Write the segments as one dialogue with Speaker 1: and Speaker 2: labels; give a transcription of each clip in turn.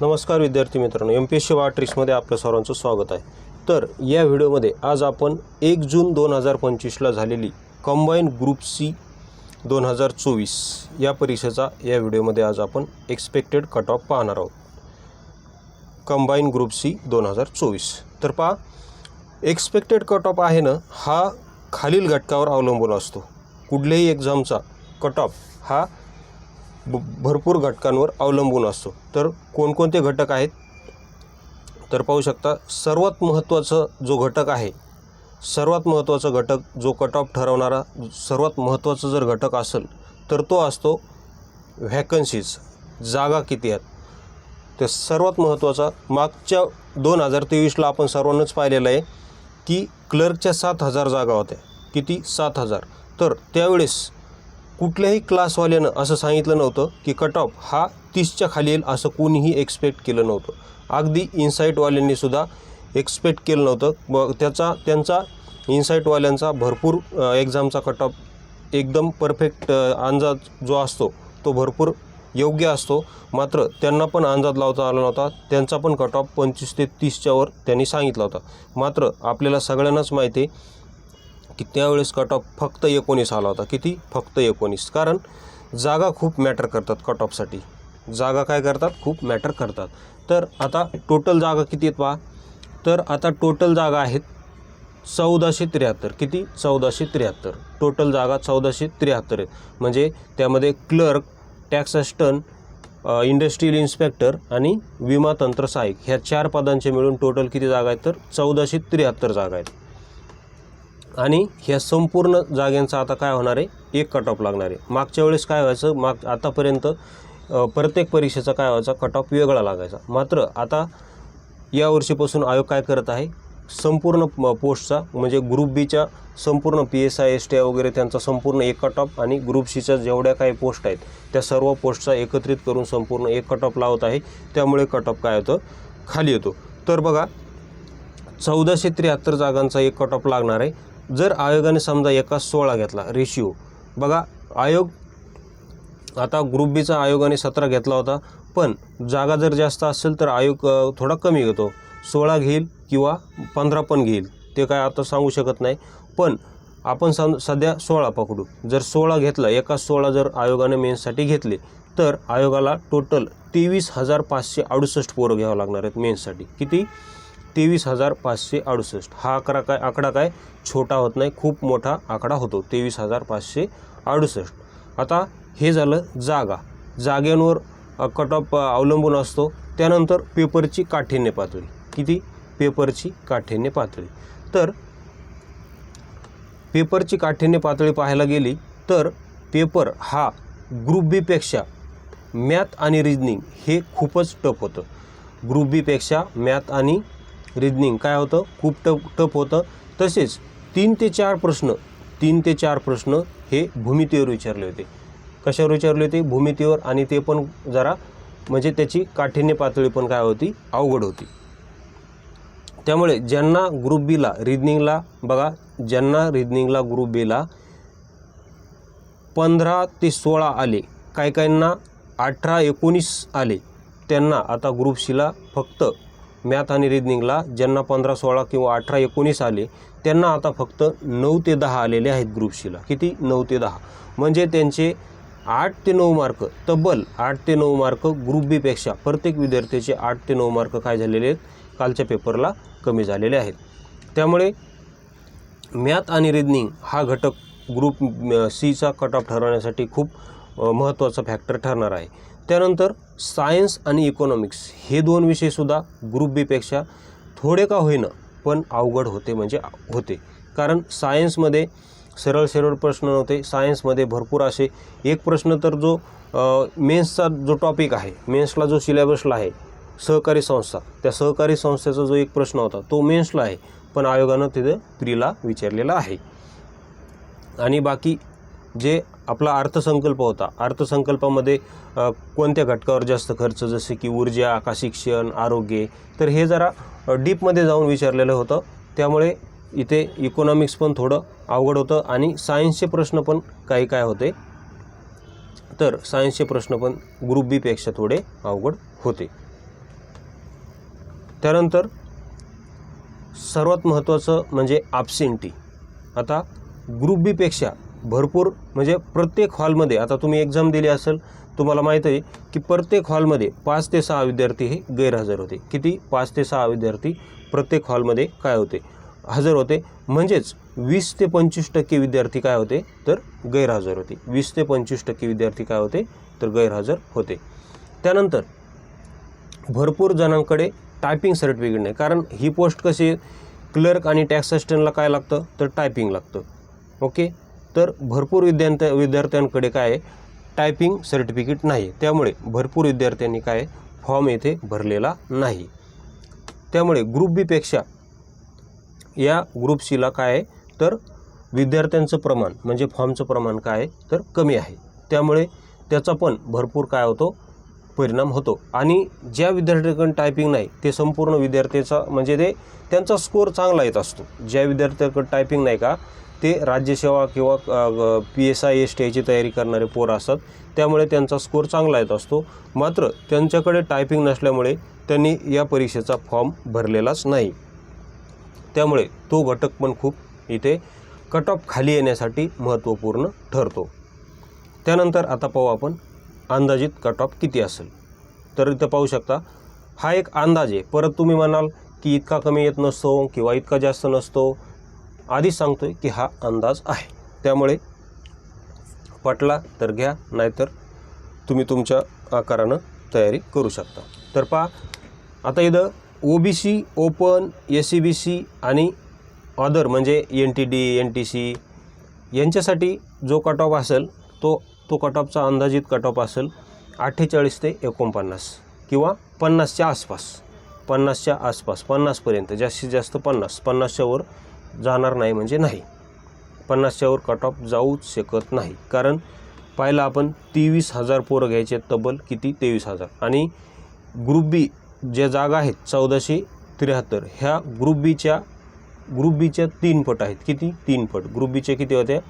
Speaker 1: नमस्कार विद्यार्थी मित्रांनो एम पी एस सी वा आपल्या आपलं सर्वांचं स्वागत आहे. तर या व्हिडिओमध्ये आज आपण एक जून दोन हजार पंचवीसला झालेली कंबाईन ग्रुप सी दोन हजार चोवीस या परीक्षेचा या व्हिडिओमध्ये आज आपण एक्सपेक्टेड कट ऑफ पाहणार आहोत. कंबाईन ग्रुप सी दोन हजार चोवीस. तर पहा एक्सपेक्टेड कट ऑफ आहे ना हा खालील घटकावर अवलंबून असतो. कुठल्याही एक्झामचा कट ऑफ हा ब भरपूर घटकांवर अवलंबून असतो. तर कोणकोणते घटक आहेत? तर पाहू शकता सर्वात महत्त्वाचं जो घटक आहे सर्वात महत्त्वाचा घटक जो कट ऑफ ठरवणारा सर्वात महत्त्वाचा जर घटक असेल तर तो असतो व्हॅकन्सीज जागा किती आहेत? तर सर्वात महत्त्वाचा मागच्या दोन हजार तेवीसला आपण सर्वांनाच पाहिलेलं आहे की क्लर्कच्या सात हजार जागा होत्या. किती? सात हजार. तर त्यावेळेस कुठल्याही क्लासवाल्यानं असं सांगितलं नव्हतं की कट ऑफ हा तीसच्या खाली येईल असं कोणीही एक्सपेक्ट केलं नव्हतं. अगदी इन्साईटवाल्यांनी सुद्धा एक्सपेक्ट केलं नव्हतं. व त्याचा त्यांचा इन्साईटवाल्यांचा भरपूर एक्झामचा कट ऑफ एकदम परफेक्ट अंदाज जो असतो तो भरपूर योग्य असतो. मात्र त्यांना पण अंदाज लावता आला नव्हता. त्यांचा पण कट ऑफ पंचवीस ते तीसच्यावर त्यांनी सांगितला होता. मात्र आपल्याला सगळ्यांनाच माहिती आहे की त्यावेळेस कट ऑफ फक्त एकोणीस आला होता. किती? फक्त एकोणीस. कारण जागा खूप मॅटर करतात कट ऑफसाठी जागा काय करतात? खूप मॅटर करतात. तर आता टोटल जागा किती आहेत पहा? तर आता टोटल जागा आहेत चौदाशे त्र्याहत्तर. किती? चौदाशे त्र्याहत्तर. टोटल जागा चौदाशे त्र्याहत्तर आहेत. म्हणजे त्यामध्ये clerk tax assistant industrial inspector आणि विमा तंत्र सहाय्यक ह्या चार पदांचे मिळून टोटल किती जागा आहेत? तर चौदाशे त्र्याहत्तर जागा आहेत. आणि ह्या संपूर्ण जाग्यांचा आता काय होणार आहे? एक कट ऑफ लागणार आहे. मागच्या वेळेस काय व्हायचं? माग आतापर्यंत प्रत्येक परीक्षेचा काय व्हायचा? कट ऑफ वेगळा लागायचा. मात्र आता या वर्षीपासून आयोग काय करत आहे? संपूर्ण पोस्टचा म्हणजे ग्रुप बीच्या संपूर्ण P S I S T I वगैरे त्यांचा संपूर्ण एक कट ऑफ आणि ग्रुप सीच्या जेवढ्या काही पोस्ट आहेत त्या सर्व पोस्टचा एकत्रित करून संपूर्ण एक कट ऑफ लावत आहे. त्यामुळे कट ऑफ काय होतं? खाली येतो. तर बघा चौदाशे त्र्याहत्तर जागांचा एक कट ऑफ लागणार आहे. जर आयोगाने समजा एका सोळा घेतला रेशिओ बघा आयोग आता ग्रुप बीचा आयोगाने सतरा घेतला होता पण जागा जर जास्त असेल तर आयोग थोडा कमी घेतो. सोळा घेईल किंवा पंधरा पण घेईल ते काय आता सांगू शकत नाही. पण आपण सम सध्या सोळा पकडू. जर सोळा घेतला एका सोळा जर आयोगाने मेन्ससाठी घेतले तर आयोगाला टोटल तेवीस हजार पाचशे अडुसष्ट पोरं घ्यावं लागणार आहेत मेन्ससाठी किती? तेवीस हजार पाचशे अडुसष्ट. हा आकडा काय आकडा काय? छोटा होत नाही खूप मोठा आकडा होतो. तेवीस हजार पाचशे अडुसष्ट. आता हे झालं जागा. जागेंवर कट ऑफ अवलंबून असतो. त्यानंतर पेपरची काठिण्य पातळी. किती? पेपरची काठिण्य पातळी. तर पेपरची काठिण्य पातळी पाहायला गेली तर पेपर हा ग्रुप बीपेक्षा मॅथ आणि रिजनिंग हे खूपच टफ होतं. ग्रुप बीपेक्षा मॅथ आणि रिजनिंग काय होतं? खूप टप टप होतं. तसेच तीन ते चार प्रश्न तीन ते चार प्रश्न हे भूमितीवर विचारले होते. कशावर विचारले होते? भूमितीवर आणि ते पण जरा म्हणजे त्याची काठिण्य पातळी पण काय होती? अवघड होती. त्यामुळे ज्यांना ग्रुप बीला रिजनिंगला बघा ज्यांना रिजनिंगला ग्रुप बीला पंधरा ते सोळा आले काही काहींना अठरा एकोणीस आले त्यांना आता ग्रुप सीला फक्त मॅथ आणि रिजनिंगला ज्यांना पंधरा सोळा किंवा अठरा एकोणीस आले त्यांना आता फक्त नऊ ते दहा आलेले आहेत ग्रुप सीला किती? नऊ ते दहा. म्हणजे त्यांचे आठ ते नऊ मार्क तब्बल आठ ते नऊ मार्क ग्रुप बीपेक्षा प्रत्येक विद्यार्थ्याचे आठ ते नऊ मार्क काय झालेले आहेत? कालच्या पेपरला कमी झालेले आहेत. त्यामुळे मॅथ आणि रिजनिंग हा घटक ग्रुप सीचा कट ऑफ ठरवण्यासाठी खूप महत्त्वाचा फॅक्टर ठरणार आहे. त्यानंतर सायन्स आणि इकॉनॉमिक्स हे दोन विषयसुद्धा ग्रुप बीपेक्षा थोडे का होईना पण अवघड होते म्हणजे होते. कारण सायन्समध्ये सरळ सरळ प्रश्न नव्हते. सायन्समध्ये भरपूर असे एक प्रश्न तर जो मेन्सचा जो टॉपिक आहे मेन्सला जो सिलेबसला आहे सहकारी संस्था त्या सहकारी संस्थेचा जो एक प्रश्न होता तो मेन्सला आहे. पण आयोगानं तिथं प्रीला विचारलेला आहे. आणि बाकी जे आपला अर्थसंकल्प होता. अर्थसंकल्पामध्ये कोणत्या घटकावर जास्त खर्च जसे की ऊर्जा का शिक्षण आरोग्य तर हे जरा डीपमध्ये जाऊन विचारलेलं होतं. त्यामुळे इथे इकॉनॉमिक्स पण थोडं अवघड होतं आणि सायन्सचे प्रश्न पण काही काय होते. तर सायन्सचे प्रश्न पण ग्रुप बीपेक्षा थोडे अवघड होते. त्यानंतर सर्वात महत्त्वाचं म्हणजे ॲबसेंटी आता ग्रुप बीपेक्षा भरपूर म्हणजे प्रत्येक हॉलमध्ये आता तुम्ही एक्झाम दिली असेल तुम्हाला माहीत आहे की प्रत्येक हॉलमध्ये पाच ते सहा विद्यार्थी हे गैरहजर होते. किती? पाच ते सहा विद्यार्थी प्रत्येक हॉलमध्ये काय होते? हजर होते. म्हणजेच वीस ते पंचवीस टक्के विद्यार्थी काय होते? तर गैरहजर होते. वीस ते पंचवीस टक्के विद्यार्थी काय होते? तर गैरहजर होते. त्यानंतर भरपूर जणांकडे टायपिंग सर्टिफिकेट नाही. कारण ही पोस्ट कशी क्लर्क आणि टॅक्स असिस्टंटला काय लागतं? तर टायपिंग लागतं. ओके तर भरपूर विद्यार्थ्या विद्यार्थ्यांकडे काय आहे? टायपिंग सर्टिफिकेट नाही त्यामुळे भरपूर विद्यार्थ्यांनी काय फॉर्म येथे भरलेला नाही. त्यामुळे ग्रुप बीपेक्षा या ग्रुप सीला काय आहे? तर विद्यार्थ्यांचं प्रमाण म्हणजे फॉर्मचं प्रमाण काय आहे? तर कमी आहे. त्यामुळे त्याचा पण भरपूर काय होतो? परिणाम होतो. आणि ज्या विद्यार्थ्यांकडे टायपिंग नाही ते संपूर्ण विद्यार्थ्याचा म्हणजे ते त्यांचा स्कोअर चांगला येत असतो. ज्या विद्यार्थ्याकडे टायपिंग नाही का ते राज्यसेवा किंवा P S I S T आयची तयारी करणारे पोर असतात. त्यामुळे त्यांचा स्कोर चांगला येत असतो. मात्र त्यांच्याकडे टायपिंग नसल्यामुळे त्यांनी या परीक्षेचा फॉर्म भरलेलाच नाही. त्यामुळे तो घटक पण खूप इथे कट ऑफ खाली येण्यासाठी महत्त्वपूर्ण ठरतो. त्यानंतर आता पाहू आपण अंदाजित कट ऑफ किती असेल. तर इथं पाहू शकता हा एक अंदाज आहे. परत तुम्ही म्हणाल की इतका कमी येत नसतो किंवा इतका जास्त नसतो. आधीच सांगतोय की हा अंदाज आहे. त्यामुळे पटला तर घ्या नाहीतर तुम्ही तुमच्या आकारानं तयारी करू शकता. तर पहा आता इथं O B C open S C B C आणि अदर म्हणजे N T D N T C यांच्यासाठी जो कट ऑफ असेल तो तो कट ऑफचा अंदाजित कट ऑफ असेल अठ्ठेचाळीस ते एकोणपन्नास किंवा पन्नासच्या आसपास पन्नासच्या आसपास पन्नासपर्यंत जास्तीत जास्त पन्नास पन्नासच्या वर जाणार नाही म्हणजे नाही. पन्नासच्या वर कट ऑफ जाऊच शकत नाही. कारण पाहिलं आपण तेवीस हजार पोरं घ्यायचे आहेत तब्बल किती? तेवीस हजार. आणि ग्रुप बी ज्या जागा आहेत चौदाशे त्र्याहत्तर ह्या ग्रुप बीच्या ग्रुप बीच्या तीन पट आहेत. किती? तीन पट. ग्रुप बीच्या किती होत्या?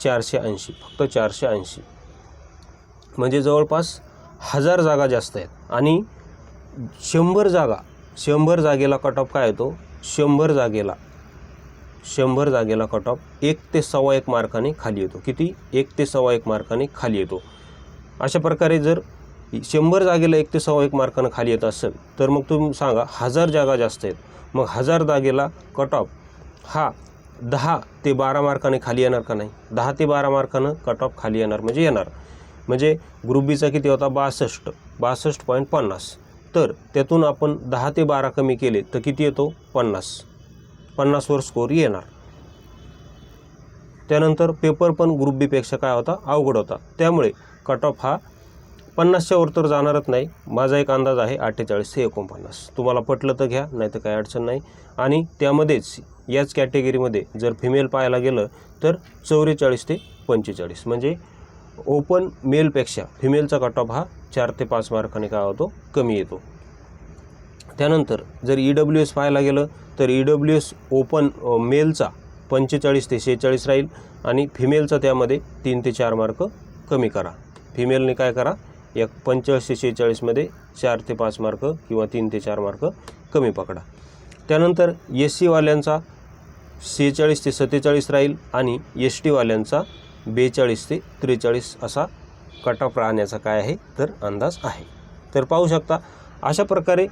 Speaker 1: चारशे ऐंशी. फक्त चारशे ऐंशी. म्हणजे जवळपास हजार जागा जास्त आहेत. आणि शंभर जागा शंभर जागेला कट ऑफ काय येतो? शंभर जागेला शंभर जागेला कट ऑफ एक ते सव्वा एक मार्काने खाली येतो. किती? एक ते सव्वा एक मार्काने खाली येतो. अशा प्रकारे जर शंभर जागेला एक ते सव्वा एक मार्कानं खाली येत असेल तर मग तुम्ही सांगा हजार जागा जास्त आहेत. मग हजार जागेला कट ऑफ हा दहा ते बारा मार्काने खाली येणार का नाही? दहा ते बारा मार्कानं कट ऑफ खाली येणार म्हणजे येणार. म्हणजे ग्रुप बीचा किती होता? बासष्ट. बासष्ट पॉईंट पन्नास. तर त्यातून आपण दहा ते बारा कमी केले तर किती येतो? पन्नास. पन्नासवर स्कोर येणार. त्यानंतर पेपर पण ग्रुप बीपेक्षा काय होता? अवघड होता. त्यामुळे कट ऑफ हा पन्नासच्या वर तर जाणारच नाही. माझा एक अंदाज आहे अठ्ठेचाळीस ते एकोणपन्नास. तुम्हाला पटलं तर घ्या नाही तर काही अडचण नाही. आणि त्यामध्येच याच कॅटेगरीमध्ये जर फिमेल पाहायला गेलं तर चौवेचाळीस ते पंचेचाळीस. म्हणजे ओपन मेलपेक्षा फिमेलचा कट ऑफ हा चार ते पाच मार्काने काय होतो? कमी येतो. त्यानंतर जर ई डब्ल्यू एस पाहायला गेलं तर ई डब्ल्यू एस ओपन मेलचा पंचेचाळीस ते शेहेचाळीस राहील आणि फिमेलचा त्यामध्ये तीन ते चार मार्क कमी करा. फिमेलने काय करा? एक पंचेचाळीस ते शेहेचाळीसमध्ये चार ते पाच मार्क किंवा तीन ते चार मार्क कमी पकडा. त्यानंतर एस सीवाल्यांचा सेहेचाळीस ते सत्तेचाळीस राहील आणि एस टीवाल्यांचा बेचाळीस ते त्रेचाळीस असा कट ऑफ राहण्याचा काय आहे? तर अंदाज आहे. तर पाहू शकता अशा प्रकारे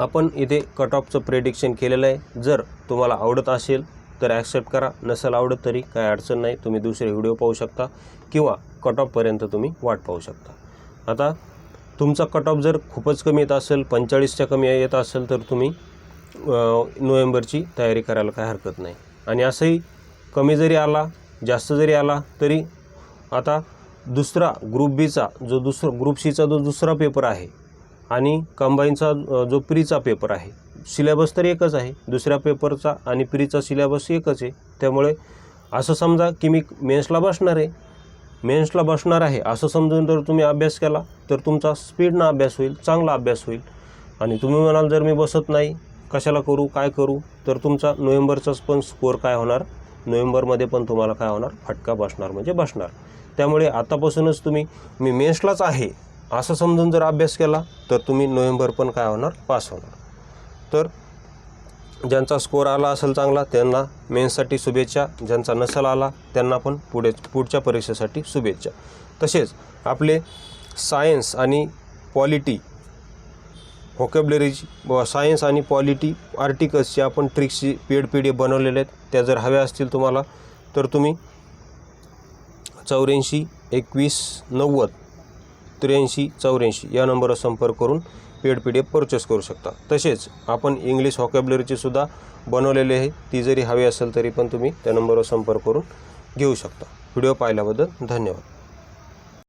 Speaker 1: आपण इथे कट ऑफचं प्रेडिक्शन केलेलं आहे. जर तुम्हाला आवडत असेल तर ॲक्सेप्ट करा. नसेल आवडत तरी काय अडचण नाही. तुम्ही दुसरे व्हिडिओ पाहू शकता किंवा कट ऑफपर्यंत तुम्ही वाट पाहू शकता. आता तुमचा कट ऑफ जर खूपच कमी येत असेल पंचेचाळीसच्या कमी येत असेल तर तुम्ही नोव्हेंबरची तयारी करायला काय हरकत नाही. आणि असंही कमी जरी आला जास्त जरी आला तरी आता दुसरा ग्रुप बीचा जो दुसरा ग्रुप सीचा जो दुसरा पेपर आहे आणि कंबाईनचा जो प्रीचा पेपर आहे सिलेबस तर एकच आहे. दुसऱ्या पेपरचा आणि प्रीचा सिलेबस एकच आहे. त्यामुळे असं समजा की मी मेन्सला बसणार आहे. मेन्सला बसणार आहे असं समजून जर तुम्ही अभ्यास केला तर तुमचा स्पीडनं अभ्यास होईल चांगला अभ्यास होईल. आणि तुम्ही म्हणाल जर मी बसत नाही कशाला करू काय करू तर तुमचा नोव्हेंबरचाच पण स्कोअर काय होणार? नोव्हेंबरमध्ये पण तुम्हाला काय होणार? फटका बसणार म्हणजे बसणार. त्यामुळे आतापासूनच तुम्ही मी मेन्सलाच आहे असं समजून जर अभ्यास केला तर तुम्ही नोव्हेंबर पण काय होणार? पास होणार. तर ज्यांचा स्कोर आला असेल चांगला त्यांना मेन्ससाठी शुभेच्छा. ज्यांचा नसेल आला त्यांना पण पुढे पुढच्या परीक्षेसाठी शुभेच्छा. तसेच आपले सायन्स आणि पॉलिटी व्होकॅबलरीची व सायन्स आणि पॉलिटी आर्टिकल्सची आपण ट्रिक्सची पेड पी डी बनवलेले आहेत. त्या जर हव्या असतील तुम्हाला तर तुम्ही चौऱ्याऐंशी एकवीस नव्वद त्र्याऐंशी चौऱ्याऐंशी या नंबरवर संपर्क करून paid P D F purchase करू शकता. तसेच आपण इंग्लिश व्हॉकॅबलरीची सुद्धा बनवलेली आहे. ती जरी हवी असेल तरी पण तुम्ही त्या नंबरवर संपर्क करून घेऊ शकता. व्हिडिओ पाहिल्याबद्दल धन्यवाद.